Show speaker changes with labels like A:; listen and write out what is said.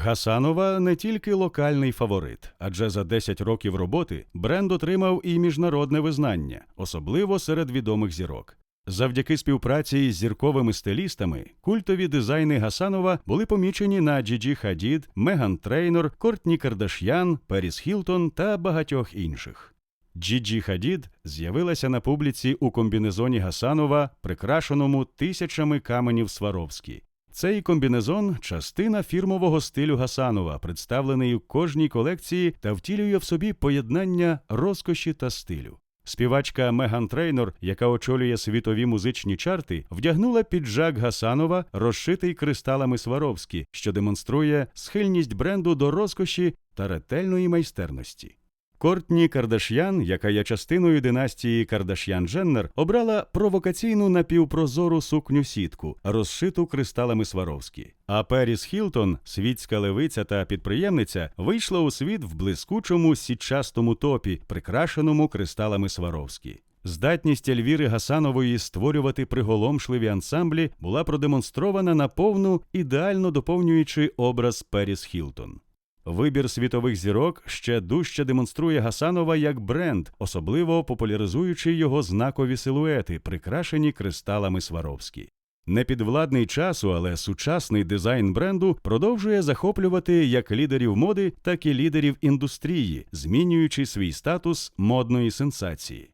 A: Гасанова не тільки локальний фаворит, адже за 10 років роботи бренд отримав і міжнародне визнання, особливо серед відомих зірок. Завдяки співпраці із зірковими стилістами культові дизайни Гасанова були помічені на Джіджі Хадід, Меган Трейнор, Кортні Кардаш'ян, Періс Хілтон та багатьох інших. Джіджі Хадід з'явилася на публіці у комбінезоні Гасанова, прикрашеному тисячами каменів Сваровські. Цей комбінезон частина фірмового стилю Гасанова, представлений у кожній колекції та втілює в собі поєднання розкоші та стилю. Співачка Меган Трейнор, яка очолює світові музичні чарти, вдягнула піджак Гасанова, розшитий кристалами Сваровські, що демонструє схильність бренду до розкоші та ретельної майстерності. Кортні Кардаш'ян, яка є частиною династії Кардаш'ян-Дженнер, обрала провокаційну напівпрозору сукню сітку, розшиту кристалами Сваровські. А Періс Хілтон, світська левиця та підприємниця, вийшла у світ в блискучому сітчастому топі, прикрашеному кристалами Сваровські. Здатність Ельвіри Гасанової створювати приголомшливі ансамблі була продемонстрована наповну, ідеально доповнюючи образ Періс Хілтон. Вибір світових зірок ще дужче демонструє Гасанова як бренд, особливо популяризуючи його знакові силуети, прикрашені кристалами Сваровські. Непідвладний часу, але сучасний дизайн бренду продовжує захоплювати як лідерів моди, так і лідерів індустрії, змінюючи свій статус модної сенсації.